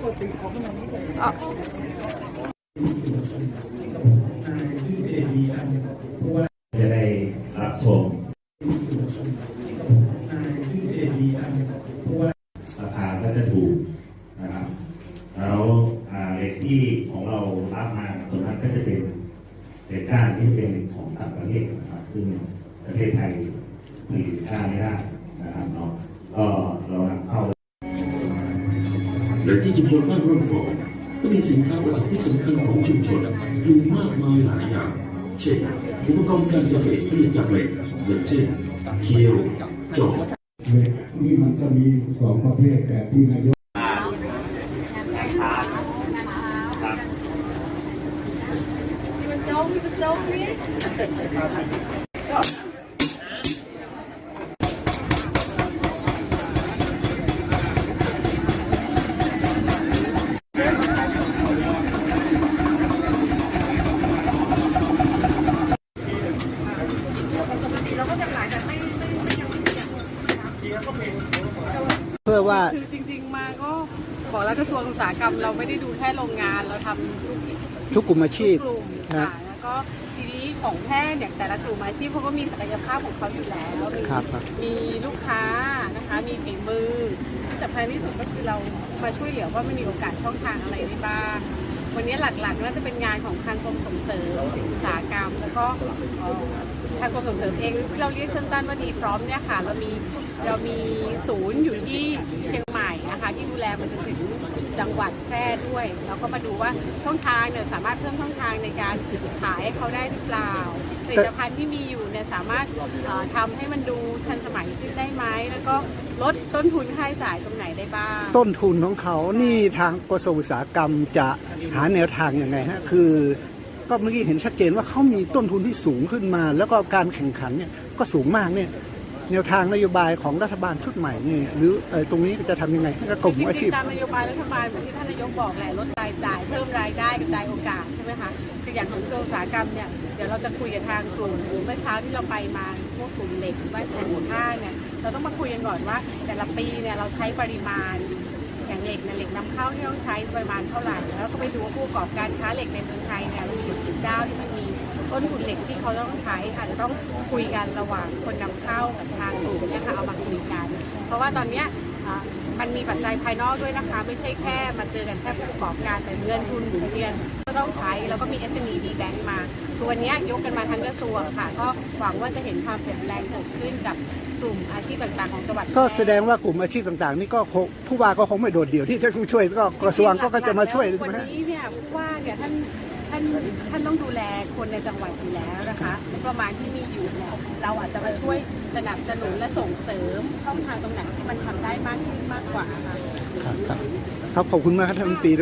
จะได้รับชมราคาก็จะถูกนะครับ แล้วเหล็กที่ของเรารับมาส่วนมากก็จะเป็นเหล็กก้านที่เป็นของต่างประเทศนะครับ ซึ่งประเทศไทยผลิตก้านไม่ได้นะครับเนาะก็ ที่ชุมชนบ้านร่มฟองก็มีสินค้าประดับที่สำคัญของชุมชนอยู่มากมายหลายอย่าง เช่นอุปกรณ์การเกษตรผลิตจากเหล็กอย่างเช่นเคียวจอบเหล็กนี่มันก็มีสองประเภทแบบที่นายกมันโจ๊กมันโจ๊กนี่ พื่อว่าคือจริง ๆ มาก็บอกแล้วกระทรวงอุตสาหกรรมเราไม่ได้ดูแค่โรงงานเราทำทุกทุกกลุ่มอาชีพกลุ่มนะค่ะแล้วก็ทีนี้ของแพทย์เนี่ยแต่ละกลุ่มอาชีพเขาก็มีศักยภาพของเขาอยู่แล้วมีครับครับ มีลูกค้านะคะมีฝีมือที่สำคัญที่สุดก็คือเรามาช่วยเหลือว่ามันมีโอกาสช่องทางอะไรได้บ้างวันนี้หลักๆน่าจะเป็นงานของทางกรมส่งเสริมอุตสาหกรรม แล้วก็เอ่อ ทางกรมส่งเสริมเองที่เราเรียกสั้นๆว่าดีพร้อมเนี่ยค่ะเรามีเรามีศูนย์อยู่ที่เชียงใหม่นะคะที่ดูแลมันจนถึงจังหวัดแพร่ด้วย เราก็มาดูว่าช่องทางเนี่ยสามารถเพิ่มช่องทางในการขายให้เขาได้หรือเปล่าผลิตภัณฑ์ที่มีอยู่เนี่ยสามารถเอ่อทำให้มันดูทันสมัยขึ้นได้ไหมแล้วก็ลดต้นทุนค่าใช้จ่ายตรงไหนได้บ้าง ต้นทุนของเขานี่ทางกระทรวงอุตสาหกรรมจะหาแนวทางยังไงฮะคือ ก็เมื่อกี้เห็นชัดเจนว่าเขามีต้นทุนที่สูงขึ้นมา แล้วก็การแข่งขันเนี่ยก็สูงมากเนี่ยแนวทางนโยบายของรัฐบาลชุดใหม่นี่หรืออตรงนี้จะทำยังไงให้กับกลุ่มอาชีพจริงๆตามนโยบายรัฐบาลเหมือนที่ท่านนายกบอกแหละลดรายจ่ายเพิ่มรายได้กระจายโอกาสใช่ไหมคะคืออย่างของกระทรวงอุตสาหกรรมเนี่ยเดี๋ยวเราจะคุยกับทางกลุ่มหรือเมื่อเช้าที่เราไปมาพวกกลุ่มเหล็กว่าแผ่นหัวข้างเนี่ยเราต้องมาคุยกันก่อนว่า แต่ละปีเนี่ยเราใช้ปริมาณอย่างเหล็กเนี่ยเหล็กนำเข้าที่ต้องใช้ปริมาณเท่าไหร่แล้วก็ไปดูว่าผู้ประกอบการค้าเหล็กในเมืองไทยเนี่ยมีอยู่ เจ้าที่มันมีต้นทุนเหล็กที่เขาต้องใช้อาจจะต้องคุยกันระหว่างคนนำเข้ากับทางกลุ่มเนี่ยค่ะเอามาคุยกัน เพราะว่าตอนเนี้ยอ่ามันมีปัจจัยภายนอกด้วยนะคะ ไม่ใช่แค่มาเจอกันแค่ผู้ประกอบการแต่เงินทุนหมุนเวียนก็ต้องใช้แล้วก็มี SME D Bank มาคือวันเนี้ยยกกันมาทั้งกระทรวงค่ะ ก็หวังว่าจะเห็นความเปลี่ยนแปลงเกิดขึ้นกับกลุ่มอาชีพต่างๆของจังหวัดก็แสดงว่ากลุ่มอาชีพต่างๆ นี่ก็คงผู้ว่าก็คงไม่โดดเดี่ยวที่จะช่วยก็กระทรวงก็ก็จะมาช่วยใช่วันไหมฮะนี้เนี่ยผู้ว่าเนี่ยท่าน ท่านท่านต้องดูแลคนในจังหวัดอยู่แล้วนะคะประมาณที่มีอยู่เนี่ยเราอาจจะมาช่วยสนับสนุนและส่งเสริมช่องทางตรงไหนที่มันทำได้มากขึ้นมากกว่าค่ะ ครับครับ ครับ ขอบคุณมากครับท่านรัฐมนตรี